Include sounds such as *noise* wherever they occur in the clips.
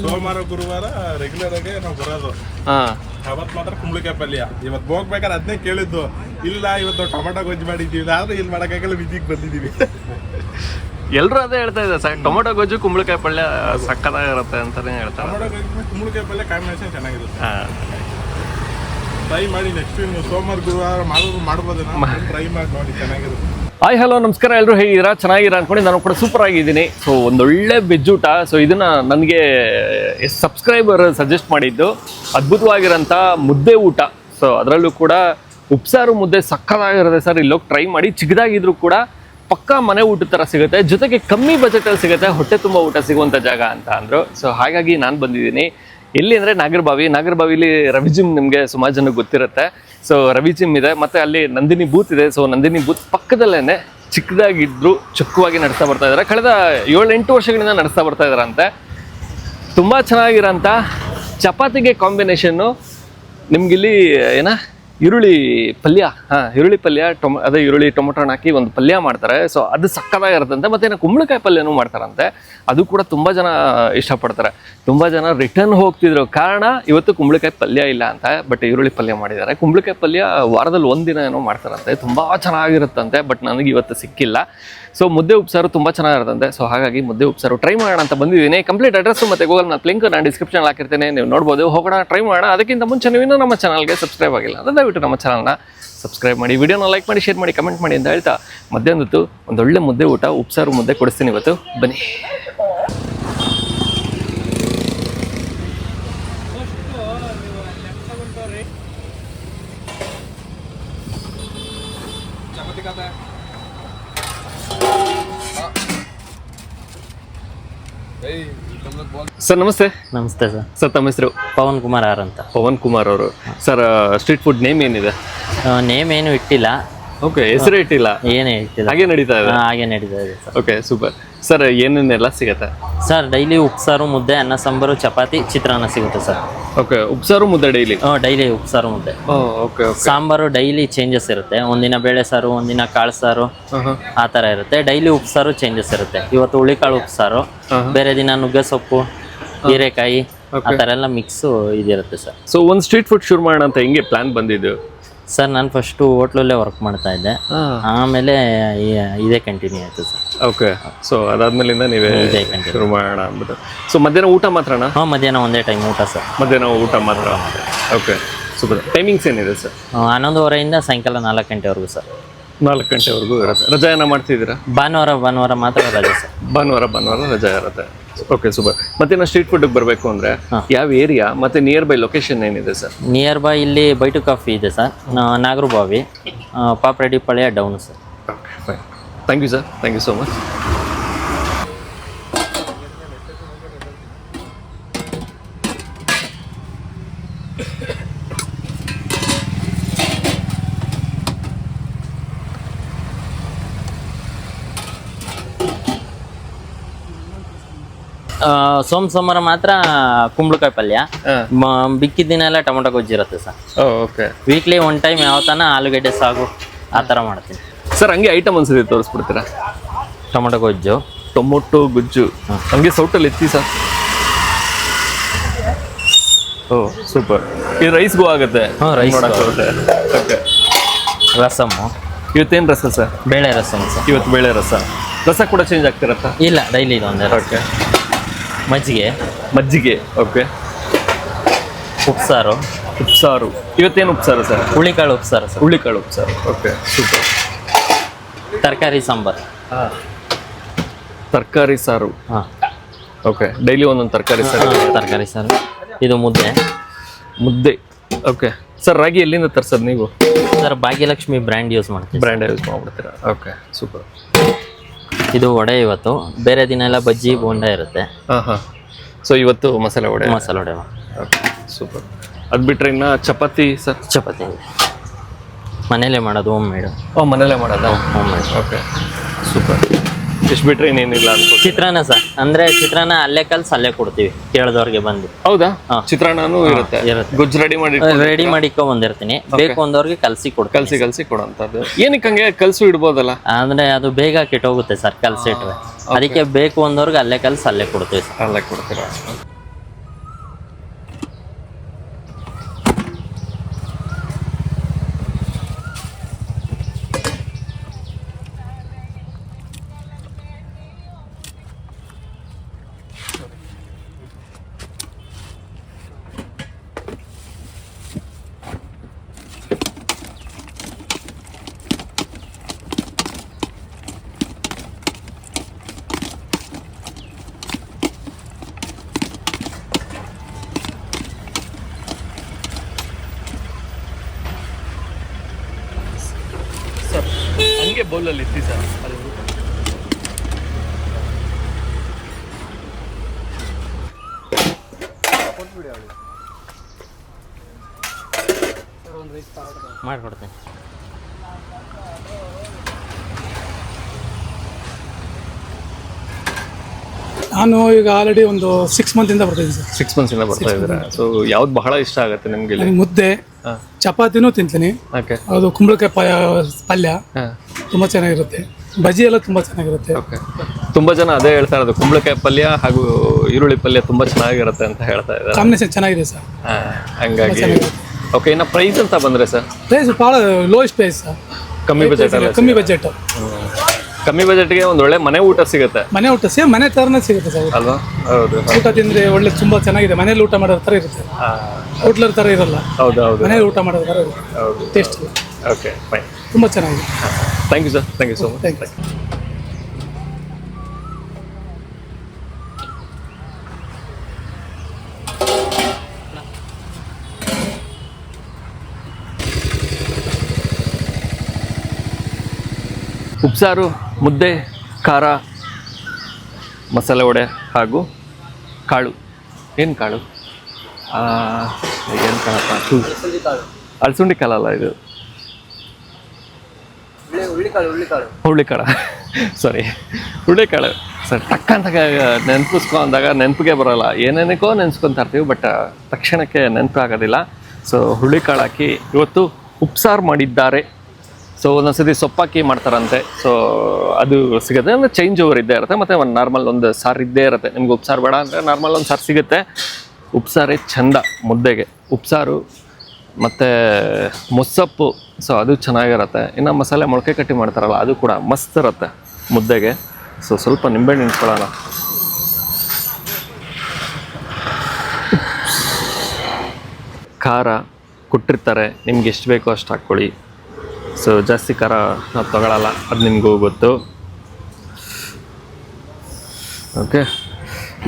ಸೋಮವಾರ ಗುರುವಾರ ರೆಗ್ಯುಲರ್ ಆಗಿ ನಾವು ಬರೋದು. ಹಾ. ಅವತ್ ಮಾತ್ರ ಕುಂಬಳಕಾಯಿ ಪಲ್ಯ. ಇವತ್ತು ಹೋಗ್ಬೇಕಾದ್ರೆ ಅದನ್ನೇ ಕೇಳಿದ್ದು. ಇಲ್ಲ ಇವತ್ತು ಟೊಮೆಟೊ ಗೊಜ್ಜು ಮಾಡಿದ್ದೀವಿ. ಆದ್ರೆ ಇಲ್ಲಿ ಮಾಡೋಕ್ಕಾಗಲ್ಲ ವಿಧಿಗೆ ಬಂದಿದ್ದೀವಿ. ಎಲ್ರು ಅದೇ ಹೇಳ್ತಾ ಇದ್ದಾರೆ ಸರ್. ಟೊಮೊಟೊ ಗೊಜ್ಜು ಕುಂಬಳಕಾಯಿ ಪಲ್ಯ ಸಕ್ಕತ್ತಾಗಿರುತ್ತೆ ಅಂತಾನೆ ಹೇಳ್ತಾರೆ. ಟೊಮೆಟೊ ಗೊಜ್ಜು ಕುಂಬಳಕಾಯಿ ಪಲ್ಯ ಕಾಂಬಿನೇಷನ್ ಚೆನ್ನಾಗಿರುತ್ತೆ. ಹಾ. ಟ್ರೈ ಮಾಡಿ ನೆಕ್ಸ್ಟ್ ಇನ್ನು ಸೋಮವಾರ ಗುರುವಾರ ಮಾಡೋದು ಮಾಡ್ಬೋದು ಟ್ರೈ ಮಾಡಿ ನೋಡಿ ಚೆನ್ನಾಗಿರುತ್ತೆ. ಹಾಯ್ ಹಲೋ ನಮಸ್ಕಾರ. ಎಲ್ಲರೂ ಹೇಗಿದ್ದೀರಾ? ಚೆನ್ನಾಗಿರ ಅಂದ್ಕೊಂಡು ನಾನು ಕೂಡ ಸೂಪರ್ ಆಗಿದ್ದೀನಿ. ಸೊ ಒಂದೊಳ್ಳೆ ಊಟ ಸೊ ಇದನ್ನು ನನಗೆ ಸಬ್ಸ್ಕ್ರೈಬರ್ ಸಜೆಸ್ಟ್ ಮಾಡಿದ್ದು ಅದ್ಭುತವಾಗಿರೋಂಥ ಮುದ್ದೆ ಊಟ. ಸೊ ಅದರಲ್ಲೂ ಕೂಡ ಉಪ್ಸಾರು ಮುದ್ದೆ ಸಕ್ಕದಾಗಿರುತ್ತೆ ಸರ್. ಇಲ್ಲೋಗಿ ಟ್ರೈ ಮಾಡಿ. ಚಿಕ್ಕದಾಗಿದ್ರು ಕೂಡ ಪಕ್ಕಾ ಮನೆ ಊಟದ ಥರ ಸಿಗುತ್ತೆ. ಜೊತೆಗೆ ಕಮ್ಮಿ ಬಜೆಟಲ್ಲಿ ಸಿಗುತ್ತೆ. ಹೊಟ್ಟೆ ತುಂಬ ಊಟ ಸಿಗುವಂಥ ಜಾಗ ಅಂತ ಅಂದರು. ಸೊ ಹಾಗಾಗಿ ನಾನು ಬಂದಿದ್ದೀನಿ. ಎಲ್ಲಿ ಅಂದರೆ ನಾಗರಬಾವಿ ನಾಗರಬಾವಿಲಿ ರವಿ ಜಿಮ್ ನಿಮಗೆ ಸುಮಾರು ಜನಕ್ಕೆ ಗೊತ್ತಿರುತ್ತೆ. ಸೊ ರವಿ ಜಿಮ್ ಇದೆ, ಮತ್ತೆ ಅಲ್ಲಿ ನಂದಿನಿ ಬೂತ್ ಇದೆ. ಸೊ ನಂದಿನಿ ಬೂತ್ ಪಕ್ಕದಲ್ಲೇ ಚಿಕ್ಕದಾಗಿದ್ರು ಚೊಕ್ಕವಾಗಿ ನಡೆಸ್ತಾ ಬರ್ತಾ ಇದ್ದಾರೆ ಕಳೆದ ಏಳೆಂಟು ವರ್ಷಗಳಿಂದ ನಡೆಸ್ತಾ ಬರ್ತಾ ಇದ್ದಾರಂತೆ ತುಂಬ ಚೆನ್ನಾಗಿರೋಂಥ ಚಪಾತಿಗೆ ಕಾಂಬಿನೇಷನ್ನು ನಿಮ್ಗಿಲ್ಲಿ, ಏನ? ಈರುಳ್ಳಿ ಪಲ್ಯ, ಹಾಂ, ಈರುಳ್ಳಿ ಪಲ್ಯ, ಟೊಮ, ಅದೇ ಈರುಳ್ಳಿ, ಟೊಮೊಟೊ ಹಣ್ಣ್ ಹಾಕಿ ಒಂದು ಪಲ್ಯ ಮಾಡ್ತಾರೆ. ಸೊ ಅದು ಸಕ್ಕತ್ತಾಗಿರುತ್ತಂತೆ, ಮತ್ತು ಇನ್ನು ಕುಂಬಳಕಾಯಿ ಪಲ್ಯನೂ ಮಾಡ್ತಾರಂತೆ. ಅದು ಕೂಡ ತುಂಬ ಜನ ಇಷ್ಟಪಡ್ತಾರೆ. ತುಂಬ ಜನ ರಿಟರ್ನ್ ಹೋಗ್ತಿದ್ರು. ಕಾರಣ, ಇವತ್ತು ಕುಂಬಳಕಾಯಿ ಪಲ್ಯ ಇಲ್ಲ ಅಂತ ಬಟ್ ಈರುಳ್ಳಿ ಪಲ್ಯ ಮಾಡಿದ್ದಾರೆ. ಕುಂಬಳಕಾಯಿ ಪಲ್ಯ ವಾರದಲ್ಲಿ ಒಂದು ದಿನ ಏನೋ ಮಾಡ್ತಾರಂತೆ. ತುಂಬ ಚೆನ್ನಾಗಿರುತ್ತಂತೆ ಬಟ್ ನನಗೆ ಇವತ್ತು ಸಿಕ್ಕಿಲ್ಲ. ಸೊ ಮುದ್ದೆ ಉಪ್ಸಾರು ತುಂಬ ಚೆನ್ನಾಗಿರುತ್ತಂತೆ. ಸೊ ಹಾಗಾಗಿ ಮುದ್ದೆ ಉಪ್ಸಾರು ಟ್ರೈ ಮಾಡೋಣ ಅಂತ ಬಂದಿದ್ದೀನಿ. ಕಂಪ್ಲೀಟ್ ಅಡ್ರೆಸ್ ಮತ್ತು ಗೂಗಲ್ ನಾನು ಲಿಂಕ್ ನಾನು ಡಿಸ್ಕ್ರಿಪ್ಷನ್ ಹಾಕಿರ್ತೇನೆ. ನೀವು ನೋಡ್ಬೋದು. ಹೋಗೋಣ ಟ್ರೈ ಮಾಡೋಣ. ಅದಕ್ಕಿಂತ ಮುಂಚೆ ನೀವು ಇನ್ನೂ ನಮ್ಮ ಚಾನಲ್ಗೆ ಸಬ್ಸ್ಕ್ರೈಬ್ ಆಗಿಲ್ಲ ಅಂದರೆ ದಯವಿಟ್ಟು ನಮ್ಮ ಚಾನಲ್ನ ಸಬ್ಸ್ಕ್ರೈಬ್ ಮಾಡಿ, ವಿಡಿಯೋನ ಲೈಕ್ ಮಾಡಿ, ಶೇರ್ ಮಾಡಿ, ಕಮೆಂಟ್ ಮಾಡಿ ಅಂತ ಹೇಳ್ತಾ ಮಧ್ಯಾಹ್ನ ಹೊತ್ತು ಒಂದೊಳ್ಳೆ ಮುದ್ದೆ ಊಟ, ಉಪ್ಸಾರು ಮುದ್ದೆ ಕೊಡಿಸ್ತೀನಿ ಇವತ್ತು. ಬನ್ನಿ. ಸರ್ ನಮಸ್ತೆ. ನಮಸ್ತೆ ಸರ್. ಸರ್ ತಮ್ಮ ಹೆಸರು? ಪವನ್ ಕುಮಾರ್ ಆರ್ ಅಂತ. ಪವನ್ ಕುಮಾರ್ ಅವರು. ಸರ್ ಸ್ಟ್ರೀಟ್ ಫುಡ್ ನೇಮ್ ಏನಿದೆ? ನೇಮ್ ಏನು ಇಟ್ಟಿಲ್ಲ. ಓಕೆ ಹೆಸರು ಇಟ್ಟಿಲ್ಲ. ಏನೇ ಇಟ್ಟಿಲ್ಲ. ಹಾಗೆ ನಡೀತಾ ಇದೆ. ಹಾಗೆ ನಡೀತಾ ಇದೆ ಸರ್. ಓಕೆ ಸೂಪರ್ ಸರ್ ಏನೇನೆಲ್ಲ ಸಿಗುತ್ತೆ? ಸರ್ ಡೈಲಿ ಉಪ್ಸಾರು ಮುದ್ದೆ ಅನ್ನ ಸಾಂಬಾರು ಚಪಾತಿ ಚಿತ್ರಾನ್ನ ಸಿಗುತ್ತೆ ಸರ್. ಓಕೆ ಉಪ್ಸಾರು ಮುದ್ದೆ ಡೈಲಿ ಹಾಂ ಡೈಲಿ ಉಪ್ಸಾರು ಮುದ್ದೆ. ಓಕೆ ಸಾಂಬಾರು ಡೈಲಿ ಚೇಂಜಸ್ ಇರುತ್ತೆ. ಒಂದಿನ ಬೇಳೆ ಸಾರು ಒಂದಿನ ಕಾಳು ಸಾರು ಆ ಥರ ಇರುತ್ತೆ. ಡೈಲಿ ಉಪ್ಸಾರು ಚೇಂಜಸ್ ಇರುತ್ತೆ. ಇವತ್ತು ಹುಳಿಕಾಳು ಉಪ್ಸಾರು ಬೇರೆ ದಿನ ನುಗ್ಗೆ ಸೊಪ್ಪು ಹೀರೆಕಾಯಿ ಆ ಥರ ಎಲ್ಲ ಮಿಕ್ಸು ಇದಿರುತ್ತೆ ಸರ್. ಸೊ ಒಂದು ಸ್ಟ್ರೀಟ್ ಫುಡ್ ಶುರು ಮಾಡೋಣ ಅಂತ ಹೆಂಗೆ ಪ್ಲಾನ್ ಬಂದಿದ್ದು? ಸರ್ ನಾನು ಫಸ್ಟು ಹೋಟ್ಲಲ್ಲೇ ವರ್ಕ್ ಮಾಡ್ತಾ ಇದ್ದೆ. ಆಮೇಲೆ ಇದೇ ಕಂಟಿನ್ಯೂ ಆಯಿತು ಸರ್. ಓಕೆ ಸೊ ಅದಾದ್ಮೇಲಿಂದ ನೀವೇ ಇದೇ ಕಂಟಿನ್ಯೂ ಶುರು ಮಾಡೋಣ ಅಂದ್ಬಿಟ್ಟು. ಸೊ ಮಧ್ಯಾಹ್ನ ಊಟ ಮಾತ್ರನಾ ಹಾಂ ಮಧ್ಯಾಹ್ನ ಒಂದೇ ಟೈಮ್ ಊಟ ಸರ್. ಮಧ್ಯಾಹ್ನ ಊಟ ಮಾತ್ರ. ಓಕೆ ಸೂಪರ್ ಟೈಮಿಂಗ್ಸ್ ಏನಿದೆ ಸರ್? ಹನ್ನೊಂದುವರೆಯಿಂದ ಸಾಯಂಕಾಲ ನಾಲ್ಕು ಗಂಟೆವರೆಗೂ ಸರ್. ನಾಲ್ಕು ಗಂಟೆವರೆಗೂ ಇರುತ್ತೆ. ರಜಾ ಏನೋ ಮಾಡ್ತಿದ್ದೀರಾ? ಭಾನುವಾರ ಭಾನುವಾರ ಮಾತ್ರ ರಜೆ ಸರ್. ಭಾನುವಾರ ಭಾನುವಾರ ರಜಾ ಇರುತ್ತೆ. ಓಕೆ ಸೂಪರ್ ಮತ್ತೆ ನಾವು ಸ್ಟ್ರೀಟ್ ಫುಡ್ಗೆ ಬರಬೇಕು ಅಂದರೆ ಯಾವ ಏರಿಯಾ ಮತ್ತೆ ನಿಯರ್ ಬೈ ಲೊಕೇಶನ್ ಏನಿದೆ ಸರ್ ನಿಯರ್ ಬೈ ಇಲ್ಲಿ ಬೈಟು ಕಾಫಿ ಇದೆ ಸರ್ ನಾಗರು ನಾಗರಬಾವಿ ಪಾಪ್ರೆಡಿ ಪಳೆಯ Palya down sir thank you sir thank you so much ಸೋಮ ಸೋಮವಾರ ಮಾತ್ರ ಕುಂಬಳಕಾಯಿ ಪಲ್ಯ. ಬಿಕ್ಕಿದ ದಿನ ಎಲ್ಲ ಟೊಮೊಟೊ ಗೊಜ್ಜಿ ಇರುತ್ತೆ sir. Okay. Weekly one time ಯಾವ ತನ ಆಲೂಗಡ್ಡೆ ಸಾಗು ಆ ಥರ ಮಾಡ್ತೀನಿ. ಸರ್ ಹಂಗೆ ಐಟಮ್ ಒಂದ್ಸರಿ ತೋರಿಸ್ಬಿಡ್ತೀರಾ? ಟೊಮೊಟೊ ಗೊಜ್ಜು. ಟೊಮೊಟೊ ಗೊಜ್ಜು. ಹಂಗೆ ಸೌಟಲ್ಲಿ ಎತ್ತಿ ಸರ್. ಓ ಸೂಪರ್ ಇದು ರೈಸ್ಗೂ ಆಗುತ್ತೆ. ರೈಸ್ ಓಕೆ ರಸಮ್ಮು ಇವತ್ತೇನು ರಸ ಸರ್? ಬೇಳೆ ರಸಮ್ ಸರ್. ಇವತ್ತು ಬೇಳೆ ರಸ. ರಸ ಕೂಡ ಚೇಂಜ್ ಆಗ್ತಿರತ್ತಾ? ಇಲ್ಲ ಡೈಲಿ ಇದೊಂದೇ ಒಂದೇ ಓಕೆ ಮಜ್ಜಿಗೆ. ಮಜ್ಜಿಗೆ ಓಕೆ ಉಪ್ಸಾರು. ಉಪ್ಸಾರು. ಇವತ್ತೇನು ಉಪ್ಸಾರು ಸರ್? ಹುಳಿಕಾಳು ಉಪ್ಸಾರು ಸರ್. ಹುಳಿಕಾಳು ಉಪ್ಸಾರು ಓಕೆ ಸೂಪರ್ ತರಕಾರಿ ಸಾಂಬಾರು. ತರಕಾರಿ ಸಾರು. ಹಾಂ. ಓಕೆ ಡೈಲಿ ಒಂದೊಂದು ತರಕಾರಿ ಸಾರು. ತರಕಾರಿ ಸಾರು. ಇದು ಮುದ್ದೆ. ಮುದ್ದೆ ಓಕೆ ಸರ್ ರಾಗಿ ಎಲ್ಲಿಂದ ತರ್ಸೋದು ನೀವು? ಸರ್ ಭಾಗ್ಯಲಕ್ಷ್ಮಿ ಬ್ರ್ಯಾಂಡ್ ಯೂಸ್ ಮಾಡ್ತೀವಿ ಬ್ರ್ಯಾಂಡ್ ಯೂಸ್ ಮಾಡ್ಬಿಡ್ತೀರಾ? ಓಕೆ ಸೂಪರ್ ಇದು ವಡೆ ಇವತ್ತು. ಬೇರೆ ದಿನ ಎಲ್ಲ ಬಜ್ಜಿ ಬೋಂಡ ಇರುತ್ತೆ. ಹಾಂ ಹಾಂ. ಸೊ ಇವತ್ತು ಮಸಾಲೆ ವಡೆ. ಮಸಾಲೆ ವಡೆ ಓಕೆ ಸೂಪರ್ ಅದು ಬಿಟ್ಟರೆ ಇನ್ನು ಚಪಾತಿ ಸರ್ ಚಪಾತಿ ಮನೇಲೆ ಮಾಡೋದು ಹೋಮ್ ಮೇಡ್ ಓ ಮನೇಲೇ ಮಾಡೋದಾ? ಹೋಮ್ ಮೇಡ್ ಓಕೆ ಸೂಪರ್ ಇಷ್ಟು ಬಿಟ್ರೆ ಇನ್ನೇನಿಲ್ಲ ಅನ್ಕೋ ಚಿತ್ರಾನ್ನ ಸರ್. ಅಂದ್ರೆ ಚಿತ್ರಾನ್ನ ಅಲ್ಲೇ ಕಲ್ಸಿ ಅಲ್ಲೇ ಕೊಡ್ತೀವಿ ಕೇಳಿದವ್ರಿಗೆ ಬಂದು. ಹೌದಾ? ಹಾ. ಚಿತ್ರಾನ್ನನೂ ಇರುತ್ತೆ. ಇರುತ್ತೆ. ಗೊಜ್ಜು ರೆಡಿ ಮಾಡಿ ರೆಡಿ ಮಾಡಿಕೊ ಬಂದಿರ್ತೀನಿ. ಬೇಕು ಅಂದವ್ರಿಗೆ ಕಲ್ಸಿ ಕೊಡ್ತೀನಿ. ಕಲ್ಸಿ ಕಲ್ಸಿ ಕೊಡೋಂಥದ್ದು. ಏನಕ್ಕೆ ಹಂಗೆ ಕಲ್ಸು ಇಡ್ಬೋದಲ್ಲ? ಅಂದ್ರೆ ಅದು ಬೇಗ ಕೆಟ್ಟೋಗುತ್ತೆ ಸರ್ ಕಲ್ಸಿಟ್ರೆ ಅದಕ್ಕೆ ಬೇಕು ಅಂದವ್ರಿಗೆ ಅಲ್ಲೇ ಕಲ್ಸ್ ಅಲ್ಲೇ ಕೊಡ್ತೀವಿ ಸರ್. ಅಲ್ಲೇ ಕೊಡ್ತೀರಾ? ಹಂಗೆ ಬೌಲಲ್ಲಿ ಇತ್ತು ಸರ್ ಅದು. ಮಾಡಿಕೊಡ್ತೀನಿ. ನಾನು ಈಗ ಆಲ್ರೆಡಿ ಒಂದು ಸಿಕ್ಸ್ ಇಂದ ಬರ್ತಿದ್ದೀನಿ ಸರ್. ಸಿಕ್ಸ್ ಮಂತ್ಸಿಂದ ಬರ್ತಾ ಇದ್ದೀರಾ? ಸೊ ಯಾವ್ದು ಬಹಳ ಇಷ್ಟ ಆಗುತ್ತೆ ನಿಮ್ಗೆ ನನಗೆ ಮುದ್ದೆ ಚಪಾತಿನೂ ತಿಂತೀನಿ. ಓಕೆ ಅದು ಕುಂಬಳಕಾಯಿ ಪಲ್ಯ ತುಂಬಾ ಚೆನ್ನಾಗಿರುತ್ತೆ. ಬಜಿ ಎಲ್ಲ ತುಂಬಾ ಚೆನ್ನಾಗಿರುತ್ತೆ. ಓಕೆ ತುಂಬ ಜನ ಅದೇ ಹೇಳ್ತಾ ಇರೋದು ಕುಂಬಳಕಾಯಿ ಪಲ್ಯ ಹಾಗೂ ಈರುಳ್ಳಿ ಪಲ್ಯ ತುಂಬಾ ಚೆನ್ನಾಗಿರುತ್ತೆ ಅಂತ ಹೇಳ್ತಾ ಇದ್ದಾರೆ. ಕಾಂಬಿನೇಷನ್ ಚೆನ್ನಾಗಿದೆ ಸರ್. ಹಂಗಾಗಿ. ಓಕೆ ಇನ್ನು ಪ್ರೈಸ್ ಅಂತ ಬಂದರೆ ಸರ್? ಪ್ರೈಸ್ ಭಾಳ ಲೋಯೆಸ್ಟ್ ಪ್ರೈಸ್ ಸರ್. ಕಮ್ಮಿ ಬಜೆಟ್ ಅಲ್ಲ ಕಮ್ಮಿ ಬಜೆಟ್ ಕಮ್ಮಿ ಬಜೆಟ್ಗೆ ಒಂದು ಒಳ್ಳೆ ಮನೆ ಊಟ ಸಿಗುತ್ತೆ. ಮನೆ ಊಟ ಸೇಮ್ ಮನೆ ತರನೇ ಸಿಗುತ್ತೆ ಸರ್ ಊಟ. ಅಲ್ವಾ? ಹೌದು ಊಟ ತಿಂದ್ರೆ ಒಳ್ಳೆ ತುಂಬಾ ಚೆನ್ನಾಗಿದೆ. ಮನೇಲಿ ಊಟ ಮಾಡೋ ತರ ಇರುತ್ತೆ. ಆ, ಹೋಟ್ಲರ್ ತರ ಇರಲ್ಲ. ಹೌದು ಹೌದು ಮನೇಲಿ ಊಟ ಮಾಡೋ ತರ ಇರುತ್ತೆ. ಹೌದು ಟೇಸ್ಟ್ ಓಕೆ ಫೈನ್ ತುಂಬಾ ಚೆನ್ನಾಗಿದೆ. Thank you sir thank you so much thank you ಉಪ್ಸಾರು ಮುದ್ದೆ, ಖಾರ, ಮಸಾಲೆ ವಡೆ ಹಾಗೂ ಕಾಳು. ಏನು ಕಾಳು? ಏನು ಕಾಳಪ್ಪ. ಅಲಸಂದಿ ಕಾಳಲ್ಲ ಇದು? ಹುಳ್ಳಿಕಾಳ ಸಾರಿ ಹುಳ್ಳಿಕಾಳು ಸರ್ *laughs* ಟಕ್ ಅಂತ ನೆನ್ಪಿಸ್ಕೊ ಅಂದಾಗ ನೆನಪಿಗೆ ಬರೋಲ್ಲ. ಏನೇನಕ್ಕೋ ನೆನೆಸ್ಕೊತಾ ಇರ್ತೀವಿ ಬಟ್ ತಕ್ಷಣಕ್ಕೆ ನೆನಪು ಆಗೋದಿಲ್ಲ ಸೊ ಹುಳ್ಳಿಕಾಳು ಹಾಕಿ ಇವತ್ತು ಉಪ್ಸಾರು ಮಾಡಿದ್ದಾರೆ. ಸೊ ಒಂದೊಂದ್ಸತಿ ಸೊಪ್ಪಾಕಿ ಮಾಡ್ತಾರಂತೆ. ಸೊ ಅದು ಸಿಗುತ್ತೆ. ಅಂದರೆ ಚೇಂಜ್ ಓವರ್ ಇದ್ದೇ ಇರುತ್ತೆ. ಮತ್ತು ಒಂದು ನಾರ್ಮಲ್ ಒಂದು ಸಾರು ಇದ್ದೇ ಇರುತ್ತೆ. ನಿಮ್ಗೆ ಉಪ್ಸಾರು ಬೇಡ ಅಂದರೆ ನಾರ್ಮಲ್ ಒಂದು ಸಾರು ಸಿಗುತ್ತೆ. ಉಪ್ಸಾರೇ ಚಂದ ಮುದ್ದೆಗೆ. ಉಪ್ಸಾರು ಮತ್ತು ಮೊಸಪ್ಪು ಸೊ ಅದು ಚೆನ್ನಾಗಿರುತ್ತೆ. ಇನ್ನು ಮಸಾಲೆ ಮೊಳಕೆ ಕಟ್ಟಿ ಮಾಡ್ತಾರಲ್ಲ, ಅದು ಕೂಡ ಮಸ್ತ್ ಇರುತ್ತೆ ಮುದ್ದೆಗೆ. ಸೊ ಸ್ವಲ್ಪ ನಿಂಬೆಹಣ್ಣು ನಿಂತ್ಕೊಳ್ಳೋಣ ಖಾರ ಕೊಟ್ಟಿರ್ತಾರೆ. ನಿಮ್ಗೆ ಎಷ್ಟು ಬೇಕೋ ಅಷ್ಟು ಹಾಕ್ಕೊಳ್ಳಿ. ಸೊ ಜಾಸ್ತಿ ಖಾರ ನಾವು ತಗೊಳ್ಳಲ್ಲ ಅದು ನಿಮಗೂ ಗೊತ್ತು. ಓಕೆ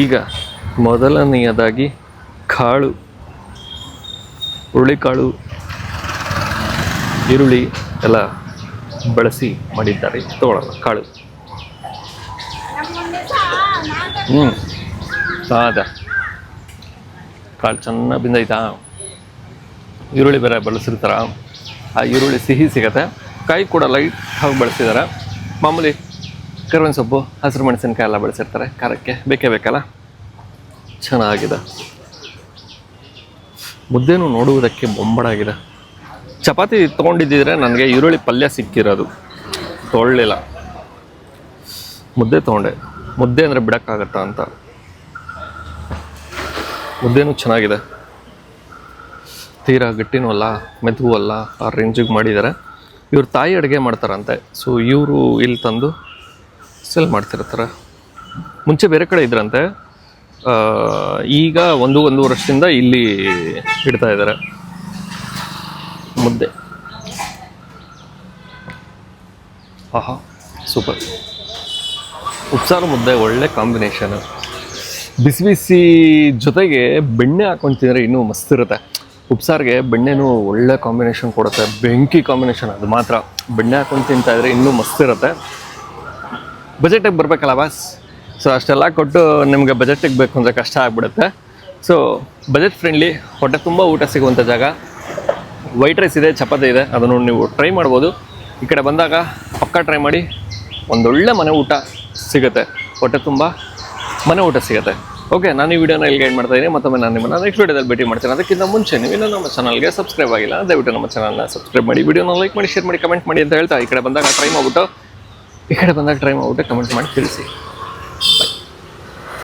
ಈಗ ಮೊದಲನೆಯದಾಗಿ ಕಾಳು, ಹುರುಳಿಕಾಳು, ಈರುಳ್ಳಿ ಎಲ್ಲ ಬಳಸಿ ಮಾಡಿದ್ದಾರೆ. ತಗೊಳ್ಳಲ್ಲ ಕಾಳು. ಹ್ಞೂ ಅದ ಕಾಳು ಚೆನ್ನಾಗಿ ಬಿಂದೈತಾ? ಈರುಳ್ಳಿ ಬೇರೆ ಬಳಸಿರ್ತಾರ? ಆ ಈರುಳ್ಳಿ ಸಿಹಿ ಸಿಗುತ್ತೆ. ಕಾಯಿ ಕೂಡ ಲೈಟ್ ಆಗಿ ಬಳಸಿದ್ದಾರೆ ಮಾಮೂಲಿ ಕರ್ಬೇವಿನ ಸೊಪ್ಪು, ಹಸಿರು ಮೆಣಸಿನ್ಕಾಯಿ ಎಲ್ಲ ಬಳಸಿರ್ತಾರೆ. ಖಾರಕ್ಕೆ ಬೇಕೇ ಬೇಕಲ್ಲ? ಚೆನ್ನಾಗಿದೆ. ಮುದ್ದೆನೂ ನೋಡುವುದಕ್ಕೆ ಬೊಂಬಡಾಗಿದೆ ಚಪಾತಿ ತೊಗೊಂಡಿದ್ದಿದ್ರೆ ನನಗೆ ಈರುಳ್ಳಿ ಪಲ್ಯ ಸಿಕ್ಕಿರೋದು. ತೊಗೊಳ್ಳಿಲ್ಲ ಮುದ್ದೆ ತೊಗೊಂಡೆ. ಮುದ್ದೆ ಅಂದರೆ ಬಿಡೋಕ್ಕಾಗತ್ತಾ ಅಂತ. ಮುದ್ದೆನೂ ಚೆನ್ನಾಗಿದೆ. ತೀರಾ ಗಟ್ಟಿನೂ ಅಲ್ಲ, ಮೆದುವು ಅಲ್ಲ, ಆ ರೇಂಜಿಗೆ ಮಾಡಿದ್ದಾರೆ ಇವ್ರ ತಾಯಿ ಅಡುಗೆ ಮಾಡ್ತಾರಂತೆ. ಸೊ ಇವರು ಇಲ್ಲಿ ತಂದು ಸೆಲ್ ಮಾಡ್ತಿರ್ತಾರೆ. ಮುಂಚೆ ಬೇರೆ ಕಡೆ ಇದ್ರಂತೆ. ಈಗ ಒಂದು ಒಂದು ವರ್ಷದಿಂದ ಇಲ್ಲಿ ಇಡ್ತಾ ಇದ್ದಾರೆ ಮುದ್ದೆ. ಆಹಾ ಸೂಪರ್ ಉಪ್ಸಾರು ಮುದ್ದೆ, ಒಳ್ಳೆ ಕಾಂಬಿನೇಷನ್ ಬಿಸಿ ಬಿಸಿ ಜೊತೆಗೆ ಬೆಣ್ಣೆ ಹಾಕೊಂಡು ತಿಂದರೆ ಇನ್ನೂ ಮಸ್ತ್ ಇರುತ್ತೆ. ಉಪ್ಸಾರಿಗೆ ಬೆಣ್ಣೆನೂ ಒಳ್ಳೆ ಕಾಂಬಿನೇಷನ್ ಕೊಡುತ್ತೆ, ಬೆಂಕಿ ಕಾಂಬಿನೇಷನ್ ಅದು ಮಾತ್ರ. ಬೆಣ್ಣೆ ಹಾಕೊಂಡು ತಿಂತಾ ಇದ್ರೆ ಇನ್ನೂ ಮಸ್ತ್ ಇರುತ್ತೆ. ಬಜೆಟಿಗೆ ಬರಬೇಕಲ್ಲ ಬಾಸ್ ಸೊ ಅಷ್ಟೆಲ್ಲ ಕೊಟ್ಟು ನಿಮಗೆ ಬಜೆಟಿಗೆ ಬೇಕು ಅಂದರೆ ಕಷ್ಟ ಆಗಿಬಿಡುತ್ತೆ. ಸೊ ಬಜೆಟ್ ಫ್ರೆಂಡ್ಲಿ ಹೊಟ್ಟೆ ತುಂಬ ಊಟ ಸಿಗುವಂಥ ಜಾಗ. ವೈಟ್ ರೈಸ್ ಇದೆ, ಚಪಾತಿ ಇದೆ, ಅದನ್ನು ನೀವು ಟ್ರೈ ಮಾಡ್ಬೋದು. ಈ ಕಡೆ ಬಂದಾಗ ಪಕ್ಕ ಟ್ರೈ ಮಾಡಿ, ಒಂದೊಳ್ಳೆ ಮನೆ ಊಟ ಸಿಗುತ್ತೆ. ಹೊಟ್ಟೆ ತುಂಬ ಮನೆ ಊಟ ಸಿಗುತ್ತೆ. ಓಕೆ ನಾನು ಈ ವಿಡಿಯೋನ ಇಲ್ಲಿ ಗೈಡ್ ಮಾಡ್ತಾ ಇದ್ದೀನಿ. ಮತ್ತೊಮ್ಮೆ ನಾನು ನಿಮ್ಮನ್ನು ನೆಕ್ಸ್ಟ್ ವಿಡಿಯೋದಲ್ಲಿ ಭೇಟಿ ಮಾಡ್ತೀನಿ. ಅದಕ್ಕಿಂತ ಮುಂಚೆ ನೀವು ಇನ್ನೂ ನಮ್ಮ ಚಾನಲ್ಗೆ ಸಬ್ಸ್ಕ್ರೈಬ್ ಆಗಿಲ್ಲ, ದಯವಿಟ್ಟು ನಮ್ಮ ಚಾನಲ್ನ ಸಬ್ಸ್ಕ್ರೈಬ್ ಮಾಡಿ ವಿಡಿಯೋನ ಲೈಕ್ ಮಾಡಿ ಶೇರ್ ಮಾಡಿ ಕಮೆಂಟ್ ಮಾಡಿ ಅಂತ ಹೇಳ್ತಾ ಈ ಕಡೆ ಬಂದಾಗ ಟ್ರೈ ಮಾಡ್ಬಿಟ್ಟು ಈ ಕಡೆ ಬಂದಾಗ ಟ್ರೈ ಮಾಡ್ಬಿಟ್ಟು ಕಮೆಂಟ್ ಮಾಡಿ ತಿಳಿಸಿ.